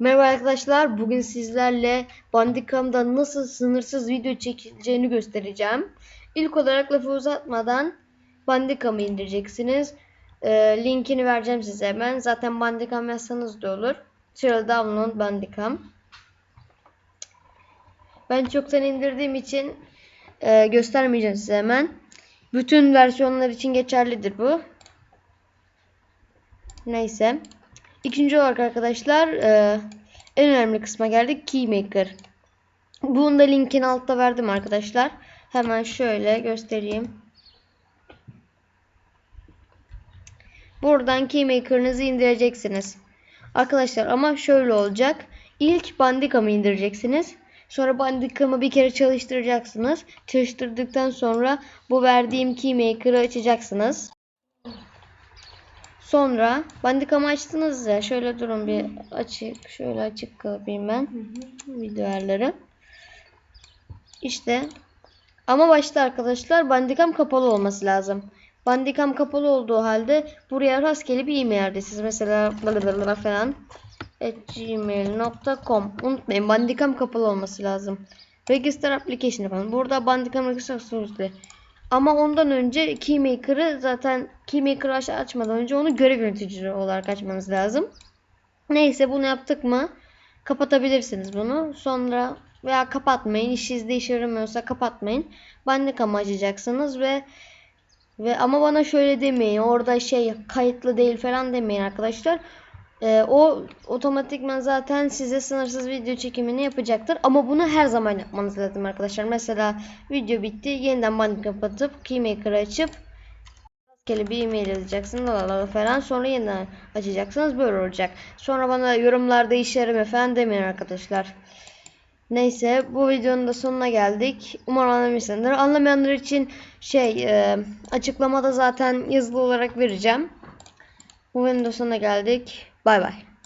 Merhaba arkadaşlar. Bugün sizlerle Bandicam'da nasıl sınırsız video çekileceğini göstereceğim. İlk olarak lafı uzatmadan Bandicam'ı indireceksiniz. Ee, linkini vereceğim size hemen. Zaten Bandicam yazsanız da olur. Şöyle download Bandicam. Ben çoktan indirdiğim için e, göstermeyeceğim size hemen. Bütün versiyonlar için geçerlidir bu. Neyse. İkinci olarak arkadaşlar e, en önemli kısma geldik. Keymaker. Bunun da linkini altta verdim arkadaşlar. Hemen şöyle göstereyim. Buradan Keymaker'ınızı indireceksiniz. Arkadaşlar ama şöyle olacak. İlk Bandicam'ı indireceksiniz. Sonra Bandicam'ı bir kere çalıştıracaksınız. Çalıştırdıktan sonra bu verdiğim Keymaker'ı açacaksınız. Sonra Bandicam'ı açtınız ya. Şöyle durun bir açık. Şöyle açık kapayım ben. Video ayarları. İşte. Ama başta arkadaşlar Bandicam kapalı olması lazım. Bandicam kapalı olduğu halde buraya rastgele bir e-mail adresiniz. Mesela blablabla falan gmail.com Unutmayın Bandicam kapalı olması lazım. Register application yapalım. Burada Bandicam register source ama ondan önce Keymaker'ı zaten Keymaker'ı aç açmadan önce onu görev yöneticisi olarak açmanız lazım. Neyse bunu yaptık mı kapatabilirsiniz bunu. Sonra veya kapatmayın. İşinizde işe yaramıyorsa kapatmayın. Bandicam'ı açacaksınız ve ve ama bana şöyle demeyin. Orada şey kayıtlı değil falan demeyin arkadaşlar. Ee, o otomatikman zaten size sınırsız video çekimini yapacaktır. Ama bunu her zaman yapmanız lazım arkadaşlar. Mesela video bitti. Yeniden Bandicam kapatıp Keymaker'ı açıp rastgele bir e-mail yazacaksınız lalala falan. Sonra yeniden açacaksınız. Böyle olacak. Sonra bana yorumlarda yaramıyor falan demeyin arkadaşlar. Neyse bu videonun da sonuna geldik. Umarım anlamışsındır. Anlamayanlar için şey e, açıklamada zaten yazılı olarak vereceğim. Bu videonun da sonuna geldik. Bye bye.